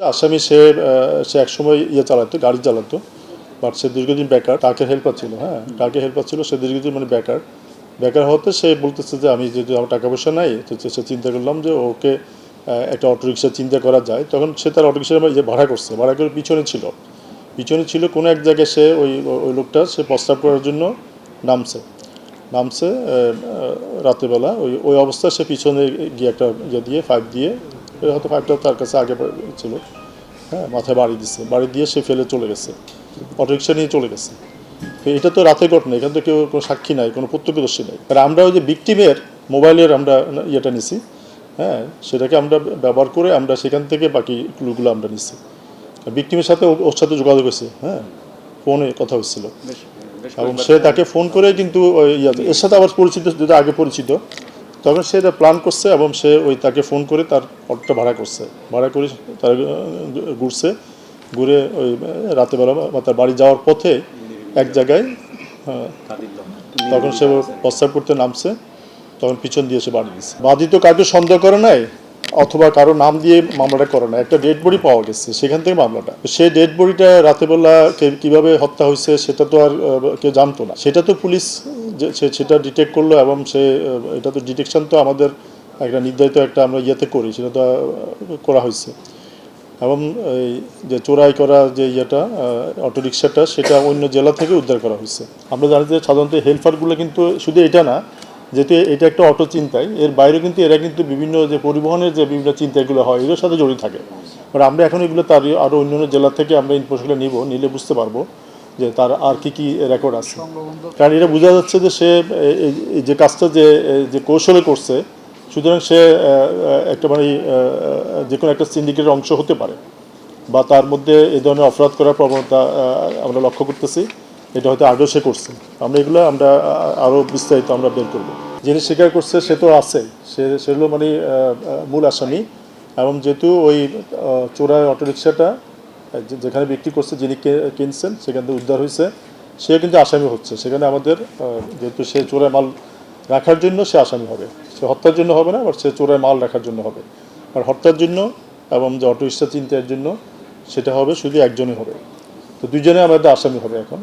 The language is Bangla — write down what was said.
আসামি সে সে একসময় ইয়ে চালাতো, গাড়ি চালাতো বাট সে দীর্ঘদিন বেকার তাকে হেল্পার ছিল হ্যাঁ তাকে হেল্পার ছিল সে দীর্ঘদিন মানে বেকার। বেকার হতে সে বলতেছে যে, আমি যেহেতু আমার টাকা পয়সা নাই, তো সে চিন্তা করলাম যে ওকে একটা অটোরিক্সা চিন্তা করা যায়। তখন সে তার অটোরিক্সা ইয়ে ভাড়া করছে, ভাড়া করে পিছনে ছিল। পিছনে ছিল কোনো এক জায়গায় সে, ওই ওই লোকটা, সে প্রস্তাব করার জন্য নামছে। নামছে রাতেরবেলা ওই ওই অবস্থায় সে পিছনে গিয়ে একটা ইয়ে দিয়ে ফাইভ দিয়ে হয়তো ফাইভটা তার কাছে আগে ছিল। হ্যাঁ মাথায় বাড়ি দিছে। বাড়ি দিয়ে সে ফেলে চলে গেছে। অটোরিক্সা নিয়ে চলে গেছে। এটা তো রাতের ঘটনা এখানে তো কেউ কোনো সাক্ষী নাই কোনো প্রত্যক্ষদর্শী নাই। আর আমরা ওই যে ভিকটিমের মোবাইলের আমরা ইয়েটা নিছি। হ্যাঁ সেটাকে আমরা ব্যবহার করে আমরা সেখান থেকে বাকি ক্লুগুলো আমরা নিছি। ভিকটিমের সাথে ওর সাথে যোগাযোগ হয়েছে। হ্যাঁ ফোনে কথা হচ্ছিল এবং সে তাকে ফোন করে কিন্তু এর সাথে আবার পরিচিত যেটা আগে পরিচিত। তখন সে এটা প্ল্যান করছে এবং সে ওই তাকে ফোন করে তার অটোটা ভাড়া করছে। ভাড়া করে তার ঘুরছে ঘুরে ওই রাতেবেলা বা তার বাড়ি যাওয়ার পথে এক জায়গায় তখন সে প্রস্তাব করতে নামছে তখন পিছন দিয়ে সে বাড়ি দিয়েছে বাদী তো কাউকে সন্দেহ করে নাই অথবা কারও নাম দিয়ে মামলাটা করে না, একটা ডেড বডি পাওয়া গেছে, সেখান থেকে মামলাটা। সে ডেড বডিটা রাতেবেলা কীভাবে হত্যা হয়েছে সেটা তো আর কেউ জানতো না। সেটা তো পুলিশ সেটা ডিটেক্ট করল এবং সে এটা তো ডিটেকশন তো আমাদের একটা নির্ধারিত একটা আমরা ইয়েতে করি, সেটা তো করা হয়েছে। এবং এই যে চোরাই করা যে ইয়েটা অটোরিক্সাটা সেটা অন্য জেলা থেকে উদ্ধার করা হয়েছে। আমরা জানি যে সাধারণত হেল্পারগুলো কিন্তু শুধু এটা না যেহেতু এটা একটা অটো চিন্তায় এর বাইরে কিন্তু এরা কিন্তু বিভিন্ন যে পরিবহনের যে বিভিন্ন চিন্তাগুলো হয় এগুলোর সাথে জড়িত থাকে। আর আমরা এখন এগুলো তার আরও অন্যান্য জেলা থেকে আমরা ইনফরমেশনগুলো নিব নিলে বুঝতে পারব যে তার আর কি কি রেকর্ড আছে। কারণ এটা বোঝা যাচ্ছে যে সে যে কাজটা যে যে কৌশলে করছে সুতরাং সে একটা মানে যে কোনো একটা সিন্ডিকেটের অংশ হতে পারে। বা তার মধ্যে এ ধরনের অপরাধ করার প্রবণতা আমরা লক্ষ্য করতেছি। এটা হয়তো আগেও সে করছে। আমরা এগুলো, আমরা আরও বিস্তারিত আমরা বের করব। যিনি স্বীকার করছে, সে তো আছে। সে সেগুলো মানে মূল আসামি। এবং যেহেতু ওই চোরাই অটোরিকশাটা যেখানে বিক্রি করছে, যিনি কিনছেন, সেখান থেকে উদ্ধার হয়েছে। সে কিন্তু আসামি হচ্ছে। সেখানে আমাদের যেহেতু সে চোরায় মাল রাখার জন্য সে আসামি হবে। সে হত্যার জন্য হবে না বাট সে চোরায় মাল রাখার জন্য হবে। আর হত্যার জন্য এবং যে অটো রিক্সা চিন্তার জন্য, সেটা হবে শুধু একজনই হবে। তো দুজনে আমাদের আসামি হবে এখন।